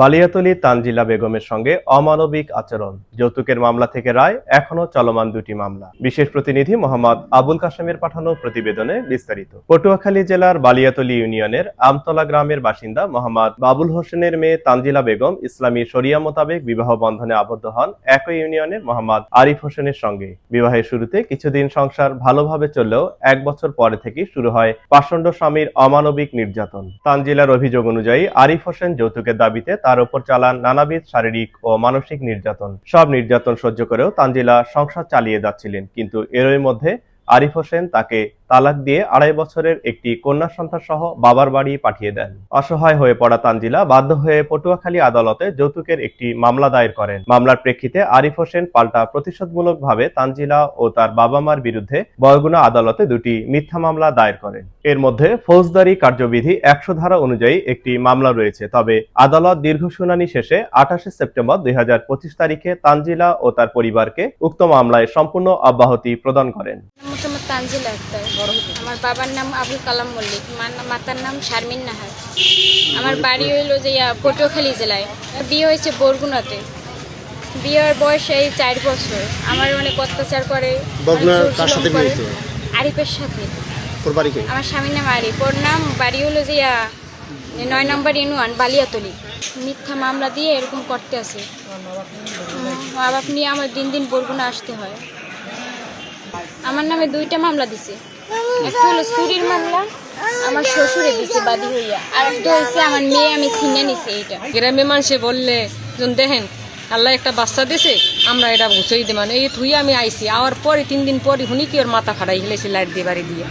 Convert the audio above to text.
বালিয়াতলী তানজিলা বেগমের সঙ্গে অমানবিক আচরণ। যৌতুকের মামলা থেকে রায় এখনও চলমান দুটি মামলা। বিশেষ প্রতিনিধি মোহাম্মদ আবুল কাশেমের পাঠানো প্রতিবেদনে বিস্তারিত। পটুয়াখালী জেলার বালিয়াতলী ইউনিয়নের আমতলা গ্রামের বাসিন্দা মোহাম্মদ বাবুল হোসেনের মেয়ে তানজিলা বেগম ইসলামী শরিয়া মোতাবেক বিবাহ বন্ধনে আবদ্ধ হন একই ইউনিয়নের মোহাম্মদ আরিফ হোসেনের সঙ্গে। বিবাহের শুরুতে কিছুদিন সংসার ভালোভাবে চললেও এক বছর পরে থেকে শুরু হয় পাষণ্ড স্বামীর অমানবিক নির্যাতন। তানজিলার অভিযোগ অনুযায়ী আরিফ হোসেন যৌতুকের দাবিতে তার উপর চালান নানাবিধ শারীরিক ও মানসিক নির্যাতন। সব নির্যাতন সহ্য করেও তানজিলা সংসার চালিয়ে যাচ্ছিলেন, কিন্তু এরই মধ্যে আরিফ হোসেন তাকে তালাক দিয়ে আড়াই বছরের একটি কন্যা সন্তান সহ বাবার বাড়ি পাঠিয়ে দেন। অসহায় হয়ে পড়া তানজিলা বাধ্য হয়ে পটুয়াখালী আদালতে যৌতুকের একটি মামলা দায়ের করেন। মামলার প্রেক্ষিতে আরিফ হোসেন পাল্টা প্রতিশোধমূলকভাবে তানজিলা ও তার বাবা মার বিরুদ্ধে বয়গুনা আদালতে দুটি মিথ্যা মামলা দায়ের করেন। এর মধ্যে ফৌজদারি কার্যবিধি একশো ধারা অনুযায়ী একটি মামলা রয়েছে, তবে আদালত দীর্ঘ শুনানি শেষে আঠাশে সেপ্টেম্বর দুই হাজার পঁচিশ তারিখে তানজিলা ও তার পরিবারকে উক্ত মামলায় সম্পূর্ণ অব্যাহতি প্রদান করেন। তানজিলা আক্তার। আমার বাবার নাম আবুল কালাম মল্লিক মাতার নাম শারমিন নাহার। আমার বাড়ি হইল যে পটুয়াখালী জেলায়। বিয়ে হয়েছে বরগুনাতে। বিয়ের বয়স এই চার বছর। আমার অনেক অত্যাচার করে? আরিফের সাথে। আমার স্বামীর নাম আরিফ। ওর নাম বাড়ি হলো যে ইয়া নয় নম্বর ইউনিয়ন বালিয়াতলি। মিথ্যা মামলা দিয়ে এরকম করতে আছে। মা বাপ নিয়ে আমার দিন দিন বরগুনা আসতে হয়। আমার নামে দুইটা মামলা দিছে। একটা হলো চুরির মামলা, আমার শ্বশুরে দিছে বাদী হইয়া। আর একটা হয়েছে আমার মেয়ে, আমি ছিনে নিছে এইটা। গ্রামে মানুষে বললে যখন দেখেন, আল্লাহ একটা বাচ্চা দিছে, আমরা এটা দে। মানে এই থুই আমি আইছি। আওয়ার পরে, তিন দিন পরে শুনি কি ওর মাথা ফাড়াই হেলেছে লাইট দিয়ে, বাড়ি দিয়ে।